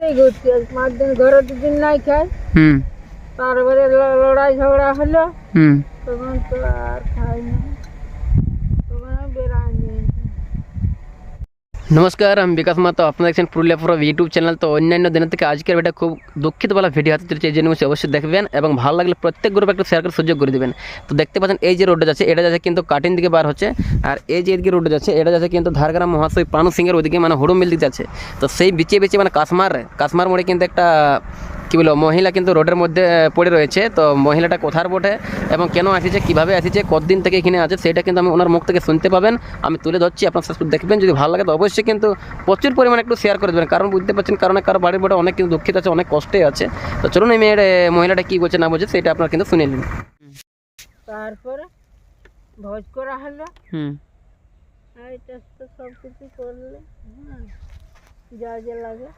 ঘুরছি পাঁচ দিন ঘরে দুদিন নাই খাই। হুম। তারপরে লড়াই ঝগড়া হলো। তখন তো আর খাই না তখন আমি বেড়াইনি নমস্কার, আমি বিকাশ মাতো আপনারা দেখছেন পুরুলিয়া পুরো ইউটিউব চ্যানেল। তো অন্যান্য দিনের থেকে আজকের ভিডিও খুব দুঃখিত বলা ভিডিও হাতে চলেছে এই জন্য অবশ্যই দেখবেন এবং ভালো লাগলে প্রত্যেক গ্রুপে একটু শেয়ার করে সুযোগ করে দেবেন। তো দেখতে পাচ্ছেন, এই যে রোডটা যাচ্ছে, এটা যাচ্ছে কিন্তু কাটিন দিকে বার হচ্ছে, আর এই যে এদিকে রোডটা যাচ্ছে, এটা যাচ্ছে কিন্তু ধারগ্রাম মহাশয় পানু সিংয়ের ওদিকে মানে হুড়ুম মিল দিকে যাচ্ছে। তো সেই বিচে বিচে মানে কাশ্মার কাশ্মার মোড়ে কিন্তু একটা কি বলব মহিলা কিন্তু রোডের মধ্যে পড়ে রয়েছে। তো মহিলাটা কোথার বটে এবং কেন আসিছে কীভাবে আসিছে কতদিন থেকে এখানে আছে সেটা কিন্তু আমি ওনার মুখ থেকে শুনতে পাবেন। আমি তুলে ধরছি আপনার শেষ দেখবেন। যদি ভালো লাগে তো অবশ্যই কিন্তু প্রচুর পরিমাণে একটু শেয়ার করে দেবেন। কারণ বুঝতে পারছেন কারণ কারও বাড়ির বটে অনেক কিন্তু দুঃখিত আছে অনেক কষ্টে আছে। তো চলুন এই মেয়ের মহিলাটা কী বলছে না বলছে সেটা আপনার কিন্তু শুনে নিন। তারপরে ভোজ করা হলো। হুম। সব কিছু করলে হ্যাঁ যা যা লাগে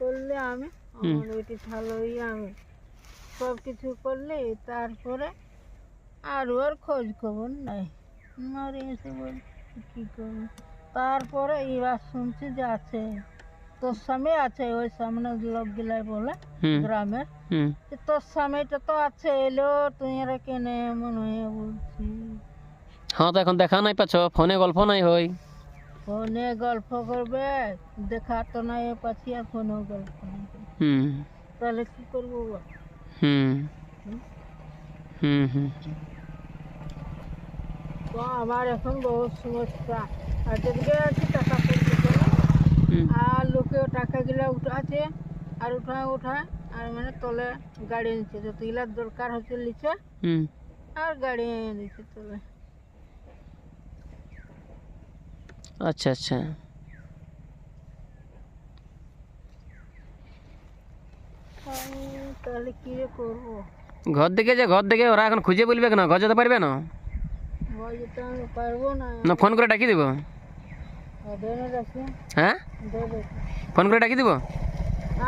করলে আমি আমার ভালোই আমি সব কিছু করলে তারপরে আর ওর খোঁজ খবর নাই। মরে এসে বল কী করব? তারপরে এবার শুনছি যে আছে তোর স্বামী আছে ওই সামনে লোক গিলাই বলে গ্রামের। হুম। তোর স্বামীটা তো আছে এলো তুই এরা কেনে মনে হয় বলছি। হ্যাঁ তো এখন দেখা নাই পাচ্ছ ফোনে গল্প নাই হই ফোনে গল্প করবে দেখা তো নাই পাচ্ছি আর ফোনেও গল্প নাই। হুম তাহলে কি করব বল? হুম হুম হুম তো আমার এখন বহুত সমস্যা আর যেদিকে আছে টাকা পড়ছে না হুম আর লোকে টাকাগুলো উঠাছে আর উঠায় উঠায় আর মানে তলে গাড়ি নিচ্ছে যতগুলা দরকার হচ্ছে লিখে হুম আর গাড়ি এনে দিচ্ছে তলে আচ্ছা আচ্ছা তাহলে কি করব? ঘর দিকে যে ঘর দিকে ওরা এখন খুঁজে বলবে না? ঘর যেতে পারবে না। না ফোন করে ডাকি দিব। হ্যাঁ? ফোন করে ডাকি দিব?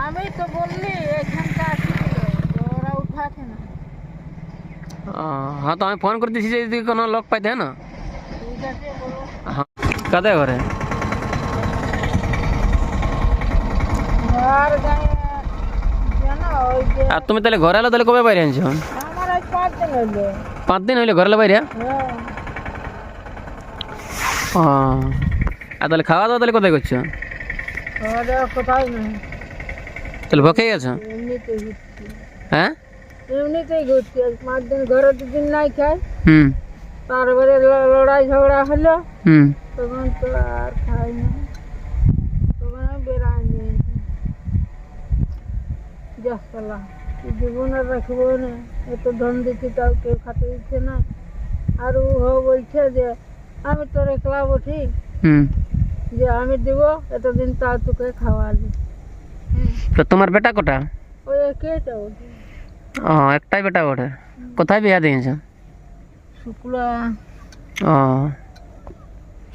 আমি তো বললি এখানটা ওরা না। ও, হ্যাঁ তো আমি ফোন করে দিছি যদি কোনো লোক পাইতে হ্যাঁ না? হ্যাঁ কাদের ঘরে? ঘর আর তুমি তাহলে ঘরে এলো তাহলে কবে বাইরে আনছো? পাঁচ দিন হইল। ঘরে বাইরে? হ্যাঁ। ও। আর তাহলে খাওয়া দাওয়া তাহলে কোথায় করছ? তাহলে এমনিতেই ঘুরছি। হ্যাঁ? এমনিতেই ঘুরছি। পাঁচ দিন ঘরে দুদিন নাই খাই। হুম। তারপরে লড়াই ঝগড়া হলো। হুম। তখন তো আর খাই না তখন আমি বেড়াইনি যাসালা জীবন আর রাখব না। এত ধন দিচ্ছি তাও কেউ খাতে দিচ্ছে না। আর ও বলছে যে আমি তোর একলা বঠি যে আমি দিব এতদিন তাও তোকে খাওয়ালি। তো তোমার বেটা কোটা? ওই একেটা বলছে ও একটাই বেটা ওঠে কোথায় বিয়া দিয়েছে? শুক্লা। ও।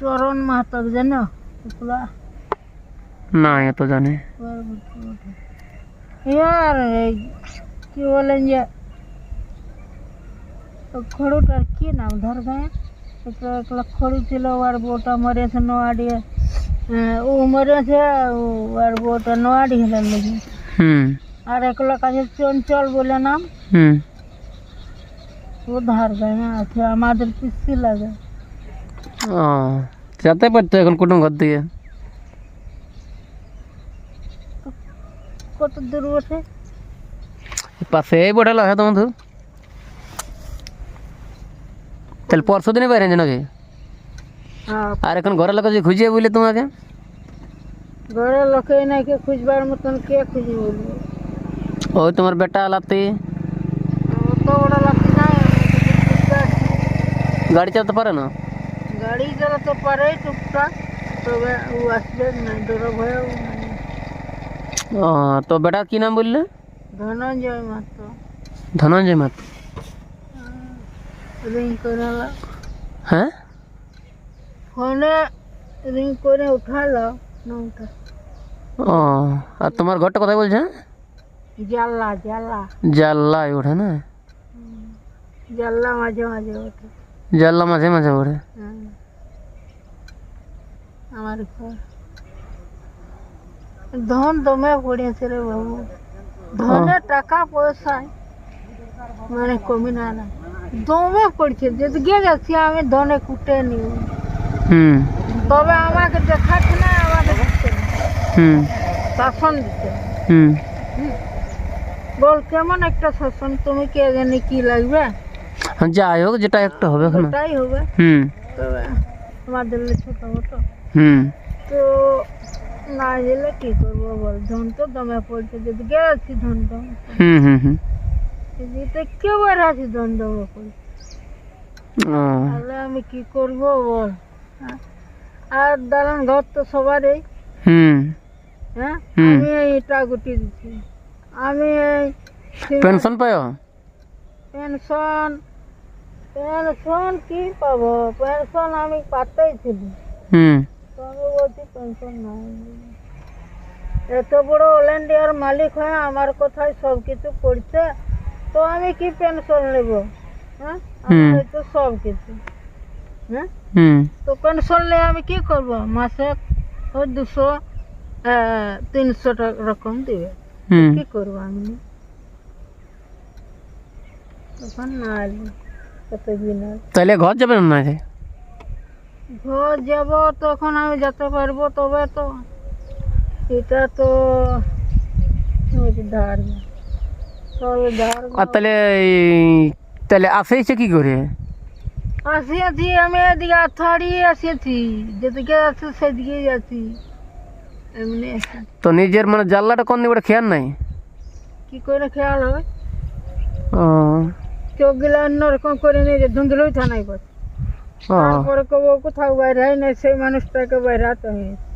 চরণ মাহাতো জানো শুক্লা? না এ তো জানি। ইয়ার এই কি বলেন যে ও খড়ুটার কি নাম ধর গায়ে একটা একলা খড়ু ছিল আর বউটা মরেছে নোয়াডিয়ে হ্যাঁ, ও মরেছে ও- আর বউটা নোয়াডি হেলার লেগে হুম আর একলা কাছে চঞ্চল বলে নাম হুম ও ধার গায়ে আছে আমাদের পিসি লাগে ও যেতে পারতো এখন কুটুম ঘর থেকে কত দূর বসে পাশে এই বড় লাগে তো বন্ধু তাহলে পরশু দিনে বাইরে নাকি হ্যাঁ আর এখন ঘরের লোক যে খুঁজিয়ে বলে তোমাকে ঘরের লোকে নাকি খুঁজবার মতন কে খুঁজি বলব ওই তোমার বেটা আলাতে অত বড় লাগছে না খুঁজতে আসছি। গাড়ি চালাতে পারে না গাড়ি চালাতে পারে টুকটাক তবে ও আসবে না ডর ভয়ে ও নাই। ও তো বেটা কি নাম বললে? ধনঞ্জয় মাত্র। ধনঞ্জয় মাত রিং করে লা। হ্যাঁ? ফোনে রিং করে উঠালো না উঠা ও আর তোমার ঘরটা কোথায় বলছে? জাল্লা জাল্লা জাল্লাই ওঠে না? জাল্লা মাঝে মাঝে ওঠে। জাল্লা মাঝে মাঝে ওঠে। আমার ঘর। ধন দমে পড়েছে রে বাবু ধনে টাকা পয়সায় মানে কমি না না দমে পড়ছে যেদিকে যাচ্ছি আমি ধনে কুটে নিব হুম তবে আমাকে দেখাচ্ছে না আমাকে দিচ্ছে না হুম শাসন দিচ্ছে হুম বল কেমন একটা শাসন তুমি কে জানি কি লাগবে হ্যাঁ, যাই হোক যেটা একটা হবে এখন ওটাই হবে হুম তবে আমাদের ছোট মতো হুম তো না গেলে কি করব বল? ধন তো দমে পড়ছে যদি গেছি ধন দম হুম হুম হুম। তো একেবারে আছি ধন দমে পড়ছে তাহলে আমি কি করব বল? হ্যাঁ? আর দালান ঘর তো সবারই। হুম। হ্যাঁ। আমি এইটা গুটি দিচ্ছি। আমি এই পেনশন পাও পেনশন পেনশন কি পাবো? পেনশন আমি পাতেই ছিল হুম। তো আমি বলছি পেনশন নাই এত বড় অল ইন্ডিয়ার মালিক হয়ে আমার কথায় সব কিছু করছে তো আমি কি পেনশন নেব হ্যাঁ হুম। আমার তো সব কিছু হ্যাঁ হুম তো পেনশন নিয়ে আমি কি করব মাসে ওই দুশো আহ, তিনশো টাকা রকম দিবে হুম কি করব আমি তখন না এলি কতদিন আর তাহলে ঘর যাবেন না ঘর যাব তখন আমি যেতে পারব তবে তো এটা তো ধার আর তাহলে তাহলে আসেছে কি করে? আসিয়াছি আমি এদিকে আথাড়িয়ে আসিয়াছি যেদিকে আছে সেদিকে যাচ্ছি। এমনি তো নিজের মানে জানলাটা কোন দিকে খেয়াল নাই? কি করে খেয়াল হবে? ও। চোখ গেলে অন্যরকম করে নিয়ে যে ধুন্দুলোই থানায় করছে কোথাও বাইরে হয় না সেই মানুষটাকে বাইরাতে হয়েছে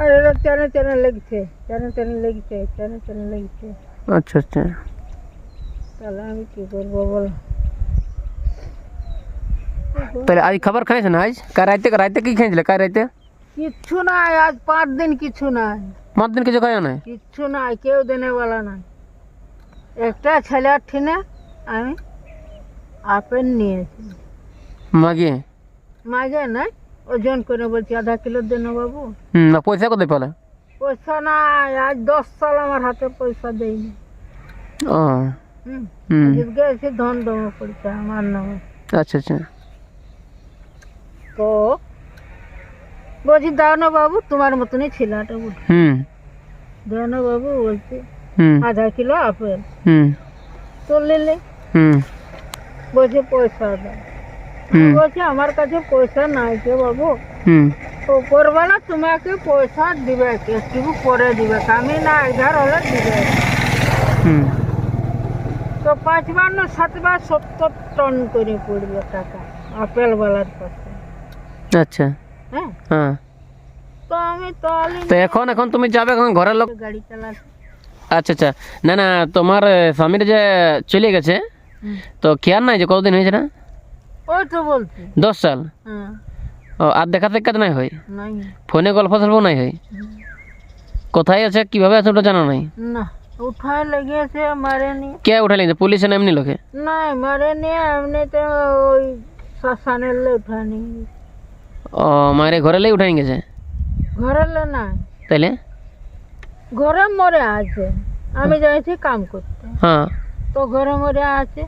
আর এরা টেনে টেনে লেগছে টেনে টেনে লেগছে টেনে টেনে লেগছে আচ্ছা আচ্ছা তাহলে আমি কি করব বল তাহলে আজ খাবার খাইছে না আজ কার রাইতে রাইতে কি খাইছিলে কার রাইতে কিচ্ছু নাই আজ পাঁচ দিন কিছু নাই মার দিন কিছু খাইও না কিচ্ছু নাই কেউ দেনে বলা নাই একটা ছেলের ঠিনে আমি আপেল নিয়েছি মাগিয়ে মাঝে নাই ওজন করে বলছি আধা কিলো দেন বাবু। না পয়সা কোথায় পেলে? পয়সা নাই আজ দশ সাল আমার হাতে পয়সা দেয়নি। ও। হুম হুম। আজকে এসে ধন দমে পড়ছে আমার নামে। আচ্ছা আচ্ছা। তো বলছি দাও না বাবু তোমার মতনই ছেলেটা বল হুম। দাও না বাবু বলছে আধা কিলো আপেল। হুম। তো নিলে হুম। বলছে পয়সা দাও। বলছে আমার কাছে পয়সা নাই কে বাবু? হুম। উপরবেলা তোমাকে পয়সা দিবে একটু পরে দিবে। আমি না একধার হলে দিবে। হুম। তো পাঁচবার না সাতবার সত্তর টন করে পড়বে টাকা আপেলওয়ালার কাছে। আচ্ছা। হ্যাঁ? হ্যাঁ। তো আমি তাহলে তো এখন এখন তুমি যাবে এখন ঘরের লোক গাড়ি চালাচ্ছি আচ্ছা আচ্ছা। না না তোমার স্বামীর যে চলে গেছে। তো খেয়াল নাই যে কতদিন হয়েছে না? ওই তো বলছি। দশ সাল? হ্যাঁ। ও আর দেখা সাক্ষাৎ নাই হয়? ফোনে গল্প সল্প নাই হয়। কোথায় আছে কীভাবে আছে ওটা জানা নাই? না উঠায় লেগেছে মারে নিয়ে কে উঠালি যে পুলিশে না এমনি লোকে? নাই মারে নিয়ে এমনিতে ওই শ্মশানের লে গেছে। ও মায়ের ঘরে লেগে উঠাই গেছে? ঘরে লে নাই। তাইলে? ঘরে মরে আছে। আমি যাইছি কাম করতে। হ্যাঁ। তো ঘরে মরে আছে।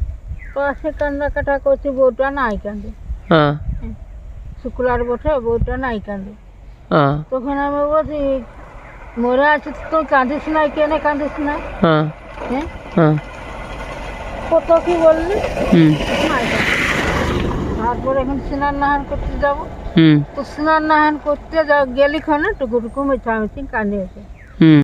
তো আসে কান্দা কাটা করছি বউটা নাই কান্দে হ্যাঁ। শুক্লার বটে বউটা নাই কান্দে হ্যাঁ। তখন আমি বলছি মরে আছে তো কাঁদিস নাই কেনে কাঁদিস না হ্যাঁ। কত কি বললি? নাই। তারপর এখন স্নান নাহান করতে যাব। তো স্নান নাহান করতে গেলি খানে টুকু টুকু কান্দিয়েছে হুম।